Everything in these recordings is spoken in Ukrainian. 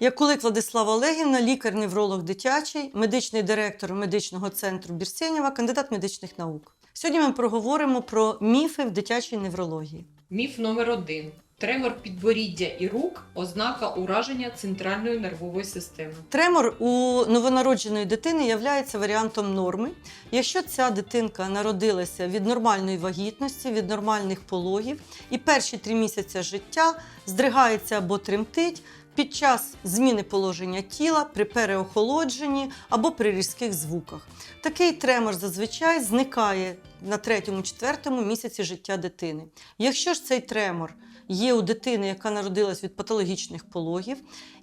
Якулик Владислава Олегівна, лікар-невролог дитячий, медичний директор медичного центру Бірсєнєва, кандидат медичних наук. Сьогодні ми проговоримо про міфи в дитячій неврології. Міф номер один. Тремор підборіддя і рук ознака ураження центральної нервової системи. Тремор у новонародженої дитини є варіантом норми. Якщо ця дитинка народилася від нормальної вагітності, від нормальних пологів, і перші три місяці життя здригається або тремтить під час зміни положення тіла, при переохолодженні або при різких звуках. Такий тремор зазвичай зникає на третьому-четвертому місяці життя дитини. Якщо ж цей тремор є у дитини, яка народилась від патологічних пологів,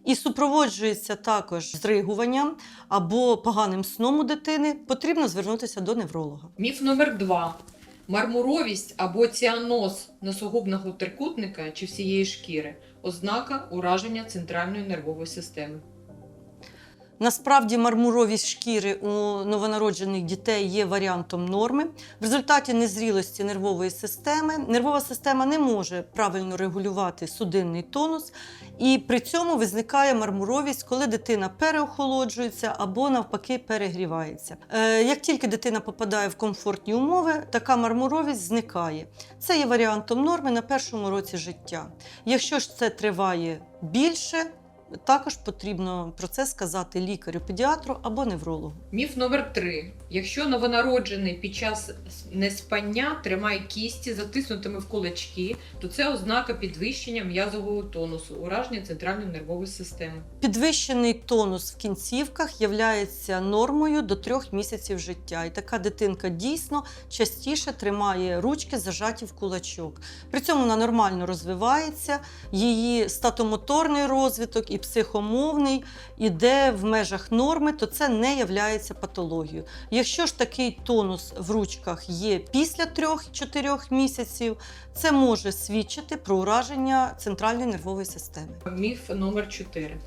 і супроводжується також зригуванням або поганим сном у дитини, потрібно звернутися до невролога. Міф номер два. Мармуровість або ціаноз носогубного трикутника чи всієї шкіри ознака ураження центральної нервової системи. Насправді мармуровість шкіри у новонароджених дітей є варіантом норми. В результаті незрілості нервової системи нервова система не може правильно регулювати судинний тонус, і при цьому визникає мармуровість, коли дитина переохолоджується або навпаки перегрівається. Е, Як тільки дитина попадає в комфортні умови, така мармуровість зникає. Це є варіантом норми на першому році життя. Якщо ж це триває більше, також потрібно про це сказати лікарю-педіатру або неврологу. Міф номер три. Якщо новонароджений під час неспання тримає кісті затиснутими в кулачки, то це ознака підвищення м'язового тонусу, ураження центральної нервової системи. Підвищений тонус в кінцівках є нормою до трьох місяців життя. І така дитинка дійсно частіше тримає ручки зажаті в кулачок. При цьому вона нормально розвивається, її статомоторний розвиток і психомовний іде в межах норми, то це не є патологією. Якщо ж такий тонус в ручках є після 3-4 місяців, це може свідчити про ураження центральної нервової системи. Міф номер 4.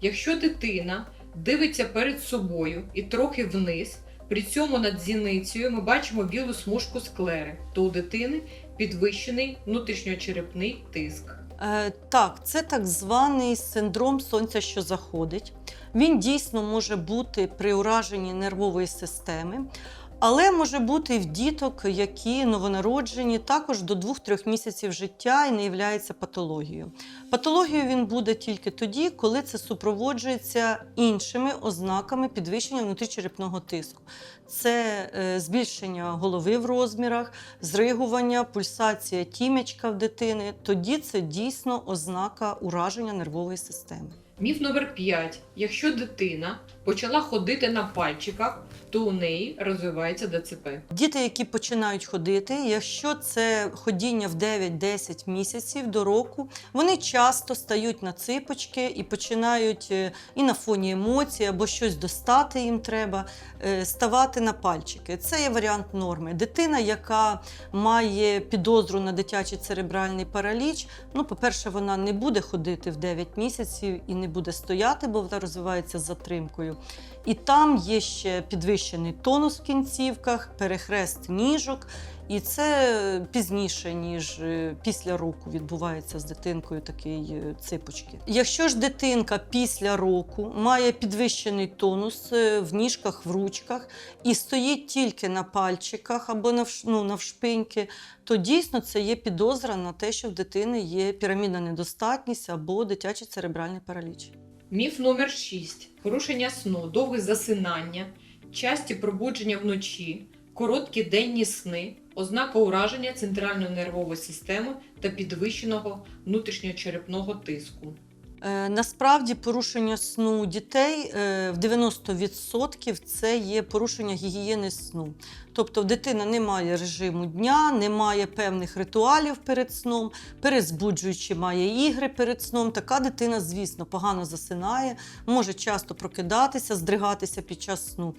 Якщо дитина дивиться перед собою і трохи вниз, при цьому над зіницею ми бачимо білу смужку склери, то у дитини підвищений внутрішньочерепний тиск. Е, так, це так званий синдром сонця, що заходить. Він дійсно може бути при ураженні нервової системи, але може бути і в діток, які новонароджені, також до 2-3 місяців життя і не є патологією. Патологією він буде тільки тоді, коли це супроводжується іншими ознаками підвищення внутрічерепного тиску. Це е, збільшення голови в розмірах, зригування, пульсація тімечка в дитини. Тоді це дійсно ознака ураження нервової системи. Міф номер 5. Якщо дитина почала ходити на пальчиках, то у неї розвивається ДЦП. Діти, які починають ходити, якщо це ходіння в 9-10 місяців до року, вони часто стають на ципочки і починають е, і на фоні емоцій або щось достати їм треба, е, ставати на пальчики. Це є варіант норми. Дитина, яка має підозру на дитячий церебральний параліч, ну, по-перше, вона не буде ходити в 9 місяців і не буде стояти, бо вона розвивається з затримкою. І там є ще підвищений тонус в кінцівках, перехрест ніжок. І це пізніше, ніж е, після року відбувається з дитинкою такий е, ципочки. Якщо ж дитинка після року має підвищений тонус е, в ніжках, в ручках і стоїть тільки на пальчиках або ну, навшпиньки, то дійсно це є підозра на те, що в дитини є пірамідна недостатність або дитячий церебральний параліч. Міф номер 6. Порушення сну, довге засинання, часті пробудження вночі, короткі денні сни, ознака ураження центральної нервової системи та підвищеного внутрішньочерепного тиску. Е, Насправді порушення сну дітей е, в 90% це є порушення гігієни сну. Тобто дитина не має режиму дня, не має певних ритуалів перед сном, перезбуджуючи має ігри перед сном. Така дитина, звісно, погано засинає, може часто прокидатися, здригатися під час сну.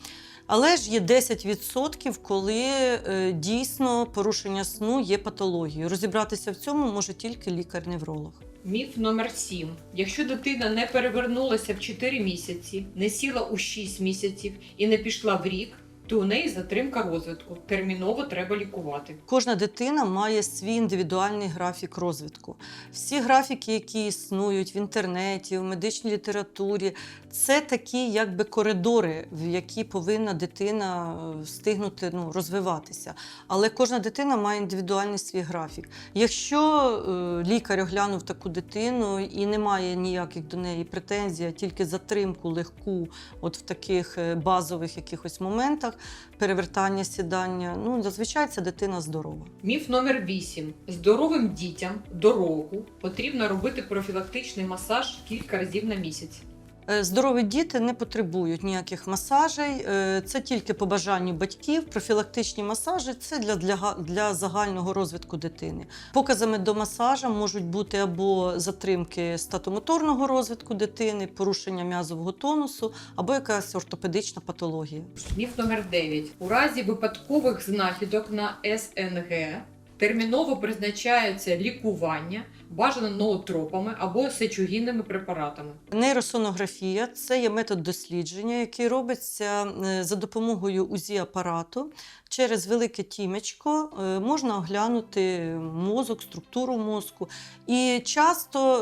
Але ж є 10%, коли е, дійсно порушення сну є патологією. Розібратися в цьому може тільки лікар-невролог. Міф номер 7. Якщо дитина не перевернулася в 4 місяці, не сіла у 6 місяців і не пішла в рік, то у неї затримка розвитку. Терміново треба лікувати. Кожна дитина має свій індивідуальний графік розвитку. Всі графіки, які існують в інтернеті, в медичній літературі, це такі якби коридори, в які повинна дитина е, встигнути ну, розвиватися. Але кожна дитина має індивідуальний свій графік. Якщо е, лікар оглянув таку дитину і не має ніяких до неї претензій, а тільки затримку легку, от в таких е, базових якихось моментах, перевертання, сідання, ну зазвичай ця дитина здорова. Міф номер 8. Здоровим дітям дорогу потрібно робити профілактичний масаж кілька разів на місяць. Е, Здорові діти не потребують ніяких масажей. е, Це тільки по бажанню батьків. Профілактичні масажі це для, для, для загального розвитку дитини. Показами до масажа можуть бути або затримки статомоторного розвитку дитини, порушення м'язового тонусу, або якась ортопедична патологія. Міф номер 9. У разі випадкових знахідок на СНГ терміново призначається лікування, бажано ноотропами або сечогінними препаратами. Нейросонографія це є метод дослідження, який робиться е, за допомогою УЗІ-апарату. Через велике тімечко е, можна оглянути мозок, структуру мозку. І часто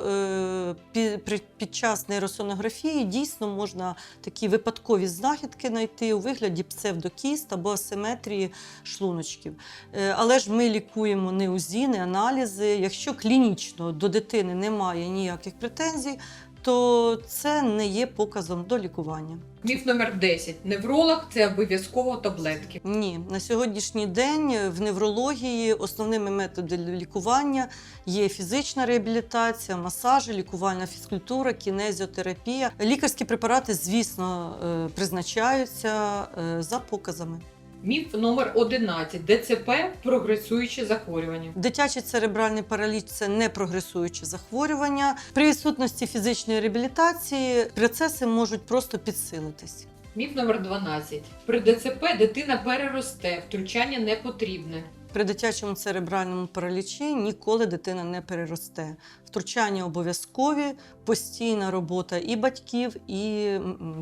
е, під час нейросонографії дійсно можна такі випадкові знахідки знайти у вигляді псевдокіст або асиметрії шлуночків. Але ж ми лікуємо не УЗІ, не аналізи. Якщо клінічно до дитини немає ніяких претензій, то це не є показом до лікування. Міф номер 10. Невролог це обов'язково таблетки. Ні, на сьогоднішній день в неврології основними методами лікування є фізична реабілітація, масажі, лікувальна фізкультура, кінезіотерапія. Лікарські препарати, звісно, е, призначаються е, за показами. Міф номер 11. ДЦП прогресуюче захворювання. Дитячий церебральний параліч це не прогресуюче захворювання. При відсутності фізичної реабілітації процеси можуть просто підсилитись. Міф номер 12. При ДЦП дитина переросте, втручання не потрібне. При дитячому церебральному паралічі ніколи дитина не переросте. Втручання обов'язкові, постійна робота і батьків, і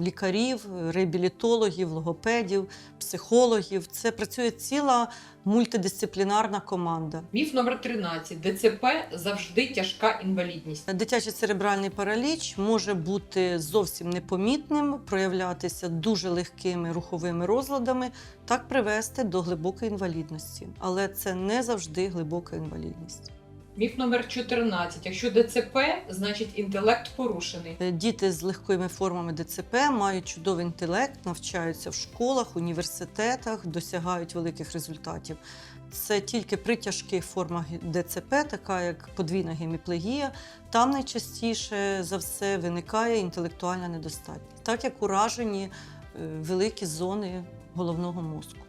лікарів, реабілітологів, логопедів, психологів. Це працює ціла мультидисциплінарна команда. Міф номер 13. ДЦП завжди тяжка інвалідність. Дитячий церебральний параліч може бути зовсім непомітним, проявлятися дуже легкими руховими розладами, так привести до глибокої інвалідності. Але це не завжди глибока інвалідність. Міф номер 14. Якщо ДЦП, значить інтелект порушений. Е, Діти з легкими формами ДЦП мають чудовий інтелект, навчаються в школах, університетах, досягають великих результатів. Це тільки при тяжких формах ДЦП, така як подвійна геміплегія, там найчастіше за все виникає інтелектуальна недостатність, так як уражені е, великі зони головного мозку.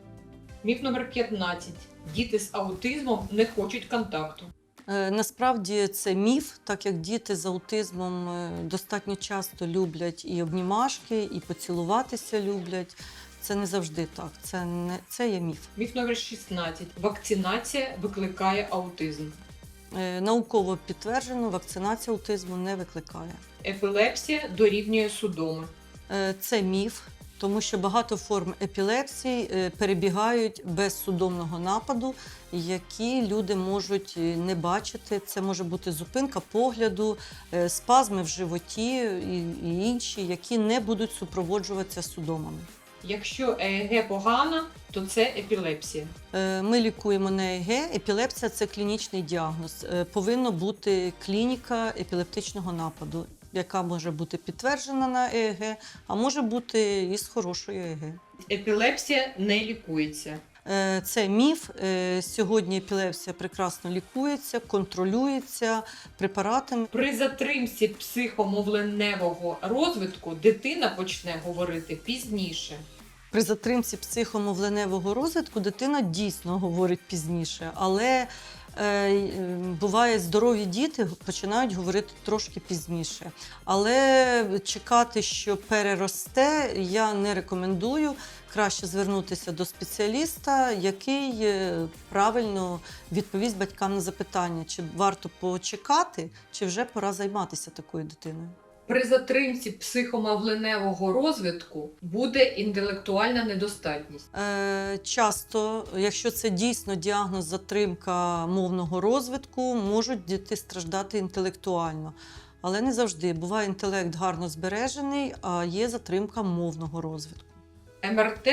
Міф номер 15. Діти з аутизмом не хочуть контакту. Е, Насправді це міф, так як діти з аутизмом е, достатньо часто люблять і обнімашки, і поцілуватися люблять. Це не завжди так. Це не це є міф. Міф номер 16. Вакцинація викликає аутизм. Е, Науково підтверджено, вакцинація аутизму не викликає. Епілепсія дорівнює судоми. Це міф, тому що багато форм епілепсії е, перебігають без судомного нападу, які люди можуть е, не бачити. Це може бути зупинка погляду, е, спазми в животі і, інші, які не будуть супроводжуватися судомами. Якщо ЕЕГ погано, то це епілепсія. Ми лікуємо на ЕГ. Епілепсія це клінічний діагноз. Повинна бути клініка епілептичного нападу, яка може бути підтверджена на ЕГ, а може бути і з хорошою ЕГ. Епілепсія не лікується. Е, Це міф. Е, Сьогодні епілепсія прекрасно лікується, контролюється препаратами. При затримці психомовленевого розвитку дитина почне говорити пізніше. При затримці психомовленевого розвитку дитина дійсно говорить пізніше, але е, буває здорові діти починають говорити трошки пізніше. Але чекати, що переросте, я не рекомендую. Краще звернутися до спеціаліста, який е, правильно відповість батькам на запитання, чи варто почекати, чи вже пора займатися такою дитиною. При затримці психомавленевого розвитку буде інтелектуальна недостатність. Е, часто, якщо це дійсно діагноз затримка мовного розвитку, можуть діти страждати інтелектуально. Але не завжди. Буває інтелект гарно збережений, а є затримка мовного розвитку. МРТ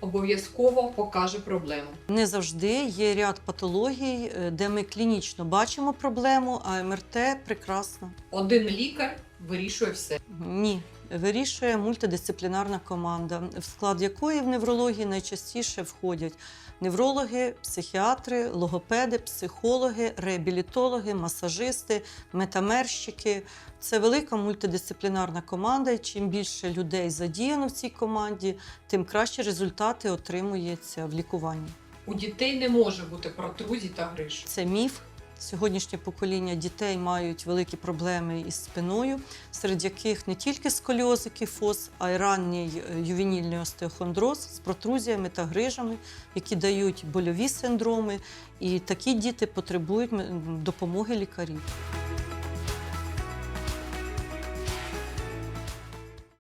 обов'язково покаже проблему. Не завжди є ряд патологій, е, де ми клінічно бачимо проблему, а МРТ прекрасно. Один лікар вирішує все. Ні. Вирішує мультидисциплінарна команда, в склад якої в неврології найчастіше входять неврологи, психіатри, логопеди, психологи, реабілітологи, масажисти, метамерщики. Це велика мультидисциплінарна команда. І чим більше людей задіяно в цій команді, тим кращі результати отримуються в лікуванні. У дітей не може бути протрузій та гриж. Це міф. Сьогоднішнє покоління дітей мають великі проблеми із спиною, серед яких не тільки сколіоз і кіфоз, а й ранній е, ювенільний остеохондроз з протрузіями та грижами, які дають больові синдроми. І такі діти потребують допомоги лікарів.